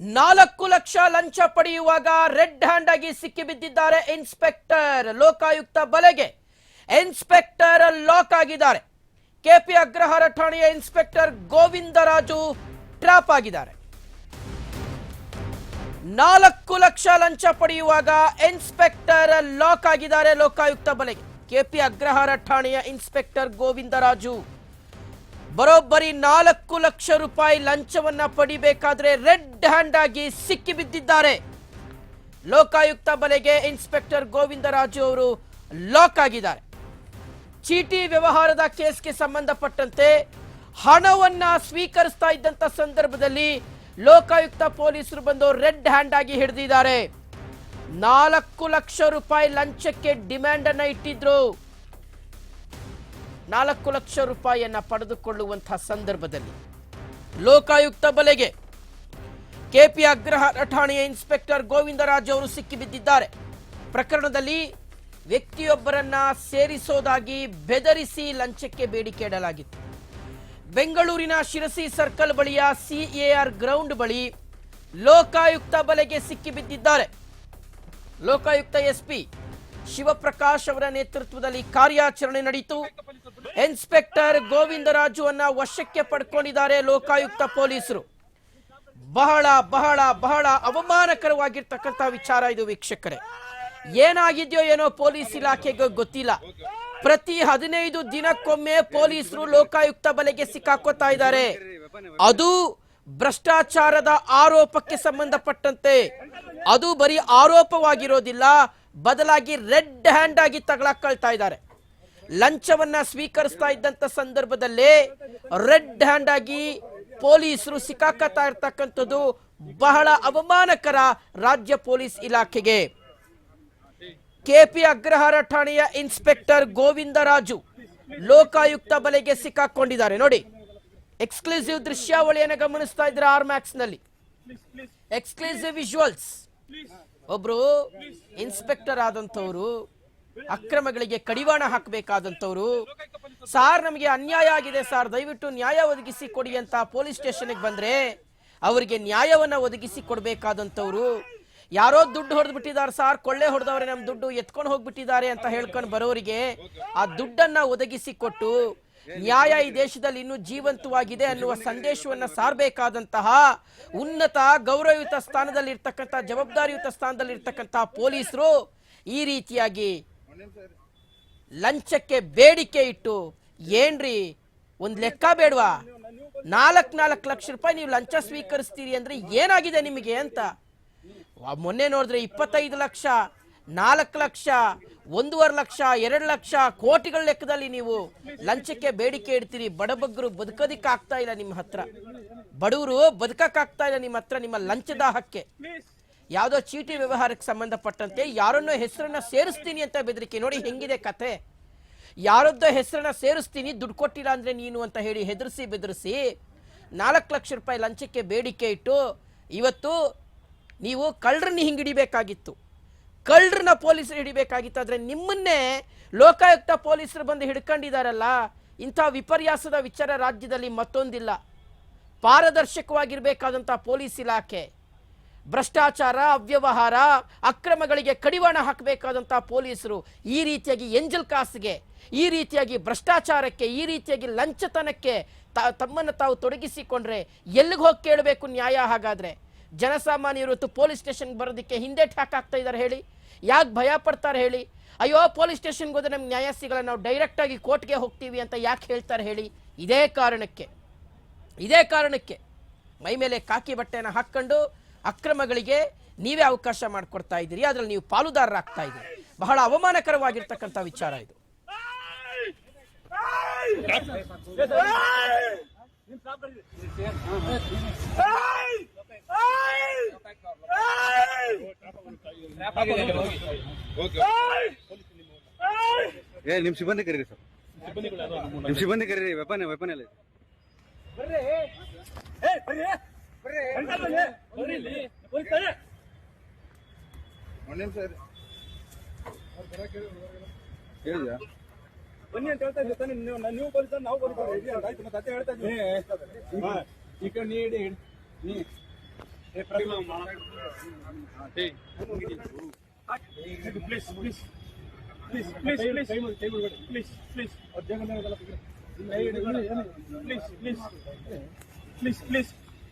ನಾಲ್ಕು ಲಕ್ಷ ಲಂಚ ಪಡೆಯುವಾಗ ರೆಡ್ ಹ್ಯಾಂಡ್ ಆಗಿ ಸಿಕ್ಕಿಬಿದ್ದಿದ್ದಾರೆ ಇನ್ಸ್ಪೆಕ್ಟರ್ ಲೋಕಾಯುಕ್ತ ಬಲೆಗೆ. ಇನ್ಸ್ಪೆಕ್ಟರ್ ಲಾಕ್ ಆಗಿದ್ದಾರೆ. ಕೆಪಿ ಅಗ್ರಹಾರ ಠಾಣೆಯ ಇನ್ಸ್ಪೆಕ್ಟರ್ ಗೋವಿಂದರಾಜು ಟ್ರಾಪ್ ಆಗಿದ್ದಾರೆ. ನಾಲ್ಕು ಲಕ್ಷ ಲಂಚ ಪಡೆಯುವಾಗ ಇನ್ಸ್ಪೆಕ್ಟರ್ ಲಾಕ್ ಆಗಿದ್ದಾರೆ ಲೋಕಾಯುಕ್ತ ಬಲೆಗೆ. ಕೆಪಿ ಅಗ್ರಹಾರ ಠಾಣೆಯ ಇನ್ಸ್ಪೆಕ್ಟರ್ ಗೋವಿಂದರಾಜು. ಬರೋಬ್ಬರಿ ನಾಲ್ಕು ಲಕ್ಷ ರೂಪಾಯಿ ಲಂಚವನ್ನ ಪಡಿಬೇಕಾದ್ರೆ ರೆಡ್ ಹ್ಯಾಂಡ್ ಆಗಿ ಸಿಕ್ಕಿ ಬಿದ್ದಿದ್ದಾರೆ. ಲೋಕಾಯುಕ್ತ ಬಲೆಗೆ ಇನ್ಸ್ಪೆಕ್ಟರ್ ಗೋವಿಂದರಾಜು ಅವರು ಲಾಕ್ ಆಗಿದ್ದಾರೆ. ಚೀಟಿ ವ್ಯವಹಾರದ ಕೇಸ್ಗೆ ಸಂಬಂಧಪಟ್ಟಂತೆ ಹಣವನ್ನ ಸ್ವೀಕರಿಸ್ತಾ ಇದ್ದಂತ ಸಂದರ್ಭದಲ್ಲಿ ಲೋಕಾಯುಕ್ತ ಪೊಲೀಸರು ಬಂದು ರೆಡ್ ಹ್ಯಾಂಡ್ ಆಗಿ ಹಿಡಿದಿದ್ದಾರೆ. ನಾಲ್ಕು ಲಕ್ಷ ರೂಪಾಯಿ ಲಂಚಕ್ಕೆ ಡಿಮ್ಯಾಂಡ್ ಅನ್ನ ಇಟ್ಟಿದ್ರು. ನಾಲ್ಕು ಲಕ್ಷ ರೂಪಾಯಿಯನ್ನು ಪಡೆದುಕೊಳ್ಳುವಂತಹ ಸಂದರ್ಭದಲ್ಲಿ ಲೋಕಾಯುಕ್ತ ಬಲೆಗೆ ಕೆಪಿ ಅಗ್ರಹಾರ ಠಾಣೆಯ ಇನ್ಸ್ಪೆಕ್ಟರ್ ಗೋವಿಂದರಾಜ್ ಅವರು ಸಿಕ್ಕಿಬಿದ್ದಿದ್ದಾರೆ. ಪ್ರಕರಣದಲ್ಲಿ ವ್ಯಕ್ತಿಯೊಬ್ಬರನ್ನ ಸೇರಿಸೋದಾಗಿ ಬೆದರಿಸಿ ಲಂಚಕ್ಕೆ ಬೇಡಿಕೆ ಇಡಲಾಗಿತ್ತು. ಬೆಂಗಳೂರಿನ ಶಿರಸಿ ಸರ್ಕಲ್ ಬಳಿಯ ಸಿಎಆರ್ ಗ್ರೌಂಡ್ ಬಳಿ ಲೋಕಾಯುಕ್ತ ಬಲೆಗೆ ಸಿಕ್ಕಿಬಿದ್ದಿದ್ದಾರೆ. ಲೋಕಾಯುಕ್ತ ಎಸ್ಪಿ ಶಿವಪ್ರಕಾಶ್ ಅವರ ನೇತೃತ್ವದಲ್ಲಿ ಕಾರ್ಯಾಚರಣೆ ನಡೆಯಿತು ಇನ್ಸ್ಪೆಕ್ಟರ್ ಗೋವಿಂದರಾಜುವನ್ನ ವಶಕ್ಕೆ ಪಡ್ಕೊಂಡಿದ್ದಾರೆ ಲೋಕಾಯುಕ್ತ ಪೊಲೀಸರು. ಬಹಳ ಬಹಳ ಬಹಳ ಅವಮಾನಕರವಾಗಿರ್ತಕ್ಕಂಥ ವಿಚಾರ ಇದು ವೀಕ್ಷಕರೇ. ಏನಾಗಿದೆಯೋ ಏನೋ ಪೊಲೀಸ್ ಇಲಾಖೆಗೆ ಗೊತ್ತಿಲ್ಲ. ಪ್ರತಿ ಹದಿನೈದು ದಿನಕ್ಕೊಮ್ಮೆ ಪೊಲೀಸರು ಲೋಕಾಯುಕ್ತ ಬಲೆಗೆ ಸಿಕ್ಕಾಕೋತಾ ಇದ್ದಾರೆ. ಅದು ಭ್ರಷ್ಟಾಚಾರದ ಆರೋಪಕ್ಕೆ ಸಂಬಂಧಪಟ್ಟಂತೆ. ಅದು ಬರೀ ಆರೋಪವಾಗಿರೋದಿಲ್ಲ, ಬದಲಾಗಿ ರೆಡ್ ಹ್ಯಾಂಡ್ ಆಗಿ ತಗೊಳಕೊಳ್ತಾ ಇದ್ದಾರೆ. ಲಂಚವನ್ನ ಸ್ವೀಕರಿಸ್ತಾ ಇದ್ದಂತ ಸಂದರ್ಭದಲ್ಲೇ ರೆಡ್ ಹ್ಯಾಂಡ್ ಆಗಿ ಪೊಲೀಸರು ಸಿಕ್ಕಾಕತ್ತಾ ಇರ್ತಕ್ಕಂಥದ್ದು ಬಹಳ ಅವಮಾನಕರ ರಾಜ್ಯ ಪೊಲೀಸ್ ಇಲಾಖೆಗೆ. ಕೆಪಿ ಅಗ್ರಹಾರ ಠಾಣೆಯ ಇನ್ಸ್ಪೆಕ್ಟರ್ ಗೋವಿಂದರಾಜು ಲೋಕಾಯುಕ್ತ ಬಲೆಗೆ ಸಿಕ್ಕಾಕೊಂಡಿದ್ದಾರೆ. ನೋಡಿ, ಎಕ್ಸ್ಕ್ಲೂಸಿವ್ ದೃಶ್ಯಾವಳಿಯನ್ನು ಗಮನಿಸ್ತಾ ಇದ್ರೆ ಆರ್ ಮ್ಯಾಕ್ಸ್ನಲ್ಲಿ ಎಕ್ಸ್ಕ್ಲೂಸಿವ್ ವಿಜುವಲ್ಸ್. ಒಬ್ರು ಇನ್ಸ್ಪೆಕ್ಟರ್ ಆದಂತವ್ರು ಅಕ್ರಮಗಳಿಗೆ ಕಡಿವಾಣ ಹಾಕಬೇಕಾದಂತವ್ರು ಸಾರ್ ನಮಗೆ ಅನ್ಯಾಯ ಆಗಿದೆ ಸಾರ್, ದಯವಿಟ್ಟು ನ್ಯಾಯ ಒದಗಿಸಿ ಕೊಡಿ ಅಂತ ಪೊಲೀಸ್ ಸ್ಟೇಷನ್ಗೆ ಬಂದ್ರೆ ಅವರಿಗೆ ನ್ಯಾಯವನ್ನ ಒದಗಿಸಿ ಕೊಡಬೇಕಾದಂತವ್ರು ಯಾರೋ ದುಡ್ಡು ಹೊಡೆದು ಬಿಟ್ಟಿದ್ದಾರೆ ಸಾರ್, ಕೊಳ್ಳೆ ಹೊಡೆದವ್ರೆ ನಮ್ಮ ದುಡ್ಡು, ಎತ್ಕೊಂಡು ಹೋಗ್ಬಿಟ್ಟಿದ್ದಾರೆ ಅಂತ ಹೇಳ್ಕೊಂಡು ಬರೋರಿಗೆ ಆ ದುಡ್ಡನ್ನ ಒದಗಿಸಿ ಕೊಟ್ಟು ನ್ಯಾಯ ಈ ದೇಶದಲ್ಲಿ ಇನ್ನೂ ಜೀವಂತವಾಗಿದೆ ಅನ್ನುವ ಸಂದೇಶವನ್ನ ಸಾರಬೇಕಾದಂತಹ ಉನ್ನತ ಗೌರವಯುತ ಸ್ಥಾನದಲ್ಲಿ ಇರ್ತಕ್ಕಂಥ ಜವಾಬ್ದಾರಿಯುತ ಸ್ಥಾನದಲ್ಲಿ ಇರ್ತಕ್ಕಂತಹ ಪೊಲೀಸರು ಈ ರೀತಿಯಾಗಿ ಲಂಚಕ್ಕೆ ಬೇಡಿಕೆ ಇಟ್ಟು, ಏನ್ರಿ, ಒಂದು ಲೆಕ್ಕ ಬೇಡವಾ? ನಾಲ್ಕ್ ನಾಲ್ಕು ಲಕ್ಷ ರೂಪಾಯಿ ನೀವು ಲಂಚ ಸ್ವೀಕರಿಸ್ತೀರಿ ಅಂದ್ರೆ ಏನಾಗಿದೆ ನಿಮಗೆ ಅಂತ? ಮೊನ್ನೆ ನೋಡಿದ್ರೆ ಇಪ್ಪತ್ತೈದು ಲಕ್ಷ, ನಾಲ್ಕು ಲಕ್ಷ, ಒಂದೂವರೆ ಲಕ್ಷ, ಎರಡು ಲಕ್ಷ ಕೋಟಿಗಳ ಲೆಕ್ಕದಲ್ಲಿ ನೀವು ಲಂಚಕ್ಕೆ ಬೇಡಿಕೆ ಇಡ್ತೀರಿ. ಬಡಬಗ್ಗರು ಬದುಕೋದಿಕ್ಕೆ ಆಗ್ತಾ ಇಲ್ಲ ನಿಮ್ಮ ಹತ್ರ. ಬಡವರು ಬದುಕಕ್ಕಾಗ್ತಾ ಇಲ್ಲ ನಿಮ್ಮ ಹತ್ರ ನಿಮ್ಮ ಲಂಚದ ಹಕ್ಕೆ ಯಾವುದೋ ಚೀಟಿ ವ್ಯವಹಾರಕ್ಕೆ ಸಂಬಂಧಪಟ್ಟಂತೆ ಯಾರನ್ನೋ ಹೆಸರನ್ನ ಸೇರಿಸ್ತೀನಿ ಅಂತ ಬೆದರಿಕೆ ನೋಡಿ ಹೆಂಗಿದೆ ಕತೆ ಯಾರದ್ದೋ ಹೆಸರನ್ನ ಸೇರಿಸ್ತೀನಿ, ದುಡ್ಡು ಕೊಟ್ಟಿಲ್ಲ ಅಂದ್ರೆ ನೀನು ಅಂತ ಹೇಳಿ ಹೆದರಿಸಿ ಬೆದರಿಸಿ ನಾಲ್ಕು ಲಕ್ಷ ರೂಪಾಯಿ ಲಂಚಕ್ಕೆ ಬೇಡಿಕೆ ಇಟ್ಟು ಇವತ್ತು ನೀವು ಕಳ್ಳರನ್ನ ಹಿಂಗಿಡಿಬೇಕಾಗಿತ್ತು ಕಳ್ಳರನ್ನ ಪೊಲೀಸರು ಹಿಡಿಬೇಕಾಗಿತ್ತು. ಆದರೆ ನಿಮ್ಮನ್ನೇ ಲೋಕಾಯುಕ್ತ ಪೊಲೀಸರು ಬಂದು ಹಿಡ್ಕೊಂಡಿದಾರಲ್ಲ, ಇಂಥ ವಿಪರ್ಯಾಸದ ವಿಚಾರ ರಾಜ್ಯದಲ್ಲಿ ಮತ್ತೊಂದಿಲ್ಲ. ಪಾರದರ್ಶಕವಾಗಿರಬೇಕಾದಂಥ ಪೊಲೀಸ್ ಇಲಾಖೆ. ಭ್ರಷ್ಟಾಚಾರ, ಅವ್ಯವಹಾರ, ಅಕ್ರಮಗಳಿಗೆ ಕಡಿವಾಣ ಹಾಕಬೇಕಾದಂಥ ಪೊಲೀಸರು ಈ ರೀತಿಯಾಗಿ ಎಂಜಲ್ ಕಾಸ್ಗೆ, ಈ ರೀತಿಯಾಗಿ ಭ್ರಷ್ಟಾಚಾರಕ್ಕೆ, ಈ ರೀತಿಯಾಗಿ ಲಂಚತನಕ್ಕೆ ತಮ್ಮನ್ನು ತಾವು ತೊಡಗಿಸಿಕೊಂಡ್ರೆ ಎಲ್ಲಿಗೆ ಹೋಗಿ ಕೇಳಬೇಕು ನ್ಯಾಯ ಹಾಗಾದರೆ? ಜನಸಾಮಾನ್ಯರು ಇವತ್ತು ಪೊಲೀಸ್ ಸ್ಟೇಷನ್ಗೆ ಬರೋದಕ್ಕೆ ಹಿಂದೇಟ್ ಹಾಕಾಗ್ತಾ ಇದ್ದಾರೆ ಹೇಳಿ? ಯಾಕೆ ಭಯ ಪಡ್ತಾರೆ ಹೇಳಿ? ಅಯ್ಯೋ, ಪೊಲೀಸ್ ಸ್ಟೇಷನ್ಗೆ ಹೋದ್ರೆ ನಮ್ಗೆ ನ್ಯಾಯ ಸಿಗಲ್ಲ, ನಾವು ಡೈರೆಕ್ಟಾಗಿ ಕೋರ್ಟ್ಗೆ ಹೋಗ್ತೀವಿ ಅಂತ ಯಾಕೆ ಹೇಳ್ತಾರೆ ಹೇಳಿ? ಇದೇ ಕಾರಣಕ್ಕೆ ಇದೇ ಕಾರಣಕ್ಕೆ ಮೈ ಮೇಲೆ ಕಾಕಿ ಬಟ್ಟೆನ ಹಾಕ್ಕೊಂಡು ಅಕ್ರಮಗಳಿಗೆ ನೀವೇ ಅವಕಾಶ ಮಾಡಿಕೊಡ್ತಾ ಇದ್ದೀರಿ. ಅದರಲ್ಲಿ ನೀವು ಪಾಲುದಾರರಾಗ್ತಾ ಇದ್ದೀರಿ. ಬಹಳ ಅವಮಾನಕರವಾಗಿರ್ತಕ್ಕಂಥ ವಿಚಾರ ಇದು. ಏ ನಿಮ್ ಸಿಬ್ಬಂದಿ ಕರೀರಿ ಸರ್. ನಿಮ್ ಸಿಬ್ಬಂದಿ ಕರೀರಿ ವೆಪನ್ ವೆಪನ್ ಎಲ್ಲ ಇದೆ. ಒಂದ್ ನಿಮಿಷ. ಹೇಳಿದ್ಯಾ? ಬನ್ನಿ ಅಂತ ಹೇಳ್ತಾ ಇದ್ದೆ ತಾನೇ ನೀವು ನೀವು ಪೊಲೀಸ್ ನಾವು ಪೊಲೀಸ್ ಆಯ್ತು ಮತ್ತೆ ಅದೇ ಹೇಳ್ತಾ ಇದ್ದೀನಿ ಈ ಕಡೆ ನೀಡಿ ನೀ. Please please please please please please please please please please please